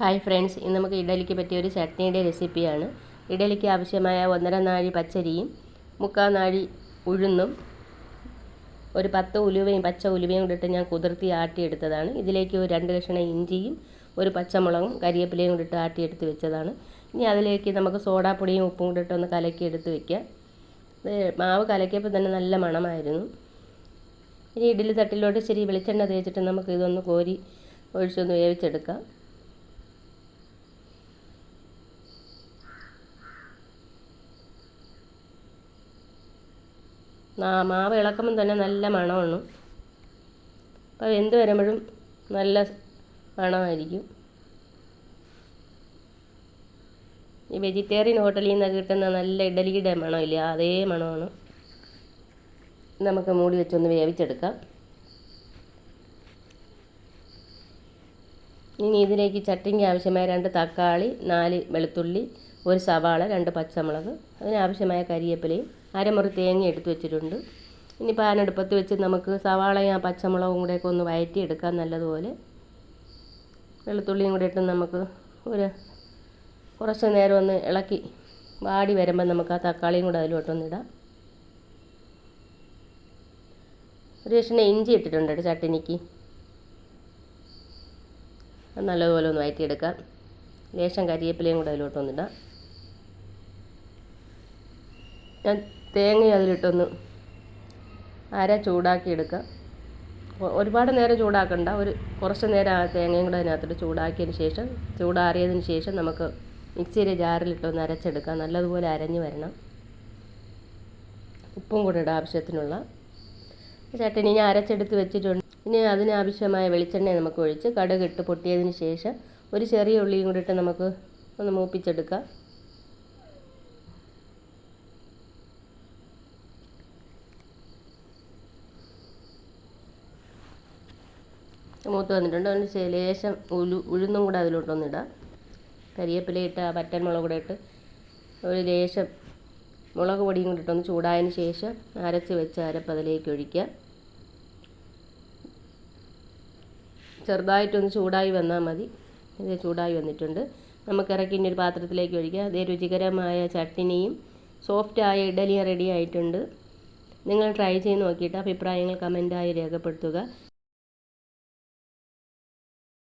Hi friends ഇന്ന് നമുക്ക് ഇഡലിക്ക് പറ്റിയ ഒരു ചട്നിയുടെ റെസിപ്പിയാണ്. ഇഡലിക്ക് ആവശ്യമായ ഒന്നര നാഴി പച്ചരിയും മുക്കാൽ നാഴി ഉഴുന്നും ഒരു പത്ത് ഉലുവയും പച്ച ഉലുവയും കൂടിയിട്ട് ഞാൻ കുതിർത്തി ആട്ടിയെടുത്തതാണ്. ഇതിലേക്ക് ഒരു രണ്ട് കഷ്ണം ഇഞ്ചിയും ഒരു പച്ചമുളകും കരിയേപ്പിലയും കൂടിയിട്ട് ആട്ടിയെടുത്ത് വെച്ചതാണ്. ഇനി അതിലേക്ക് നമുക്ക് സോഡാപ്പൊടിയും ഉപ്പും കൂടിയിട്ട് ഒന്ന് കലക്കി എടുത്ത് വെക്കാം മാവ് കലക്കിയപ്പോൾ തന്നെ നല്ല മണമായിരുന്നു. ഇനി ഇഡലി തട്ടിലോട്ട് ശരി വെളിച്ചെണ്ണ തേച്ചിട്ട് നമുക്ക് ഇതൊന്ന് കോരി ഒഴിച്ചൊന്ന് വേവിച്ചെടുക്കാം. മാവ് ഇളക്കുമ്പം തന്നെ നല്ല മണമാണ്. അപ്പോൾ വെന്ത് വരുമ്പോഴും നല്ല മണമായിരിക്കും. ഈ വെജിറ്റേറിയൻ ഹോട്ടലിൽ നിന്ന് കിട്ടുന്ന നല്ല ഇഡലിയുടെ മണമില്ല അതേ മണമാണ്. നമുക്ക് മൂടി വെച്ചൊന്ന് വേവിച്ചെടുക്കാം. ഇനി ഇതിലേക്ക് ചട്ടിക്ക് ആവശ്യമായ രണ്ട് തക്കാളി നാല് വെളുത്തുള്ളി ഒരു സവാള രണ്ട് പച്ചമുളക് അതിനാവശ്യമായ കരിയേപ്പിലയും അരമുറി തേങ്ങ എടുത്ത് വെച്ചിട്ടുണ്ട്. ഇനി പാനെടുപ്പത്ത് വെച്ച് നമുക്ക് സവാളയും പച്ചമുളകും കൂടെയൊക്കെ ഒന്ന് വയറ്റി എടുക്കാം നല്ലതുപോലെ. വെളുത്തുള്ളിയും കൂടെ ഇട്ട് നമുക്ക് ഒരു കുറച്ച് നേരം ഒന്ന് ഇളക്കി വാടി വരുമ്പോൾ നമുക്ക് ആ തക്കാളിയും കൂടെ അതിലോട്ടൊന്നിടാം ഒരു കഷ്ണം ഇഞ്ചി ഇട്ടിട്ടുണ്ട് ചട്ടിനിക്ക്. നല്ലതുപോലെ ഒന്ന് വഴറ്റിയെടുക്കാം ലേശം കരിയേപ്പിലയും കൂടെ അതിലോട്ടൊന്നിടാം ഞാൻ തേങ്ങ അതിലിട്ടൊന്ന് അര ചൂടാക്കിയെടുക്കുക ഒരുപാട് നേരം ചൂടാക്കണ്ട. ഒരു കുറച്ച് നേരം ആ തേങ്ങയും കൂടെ അതിനകത്തിട്ട് ചൂടാക്കിയതിന് ശേഷം ചൂടാറിയതിന് ശേഷം നമുക്ക് മിക്സിയിലെ ജാറിലിട്ടൊന്ന് അരച്ചെടുക്കാം നല്ലതുപോലെ അരഞ്ഞു വരണം. ഉപ്പും കൂടെ ഇടാം ആവശ്യത്തിനുള്ള. ചട്ടിനി ഞാൻ അരച്ചെടുത്ത് വെച്ചിട്ടുണ്ട്. ഇനി അതിനാവശ്യമായ വെളിച്ചെണ്ണ നമുക്ക് ഒഴിച്ച് കടുക് ഇട്ട് പൊട്ടിയതിന് ശേഷം ഒരു ചെറിയ ഉള്ളിയും കൂടി ഇട്ട് നമുക്ക് ഒന്ന് മൂപ്പിച്ചെടുക്കാം. മൂത്ത് വന്നിട്ടുണ്ട്. അതിന് ലേശം ഉലു ഉഴുന്നും കൂടെ അതിലോട്ടൊന്നിടാം കരിയേപ്പില ഇട്ട് പറ്റൻ മുളക് കൂടെ ഇട്ട് ഒരു ലേശം മുളക് പൊടിയും കൂടി ഇട്ടൊന്ന് ചൂടായതിന് ശേഷം അരച്ച് വെച്ച് അരപ്പ് അതിലേക്ക് ഒഴിക്കുക. ചെറുതായിട്ടൊന്ന് ചൂടായി വന്നാൽ മതി. ഇത് ചൂടായി വന്നിട്ടുണ്ട്. നമുക്ക് ഇറക്കി ഇനി ഒരു പാത്രത്തിലേക്ക് ഒഴിക്കുക അതേ രുചികരമായ ചട്ടിനിയും സോഫ്റ്റായ ഇഡലിയും റെഡി ആയിട്ടുണ്ട്. നിങ്ങൾ ട്രൈ ചെയ്ത് നോക്കിയിട്ട് അഭിപ്രായങ്ങൾ കമന്റായി രേഖപ്പെടുത്തുക.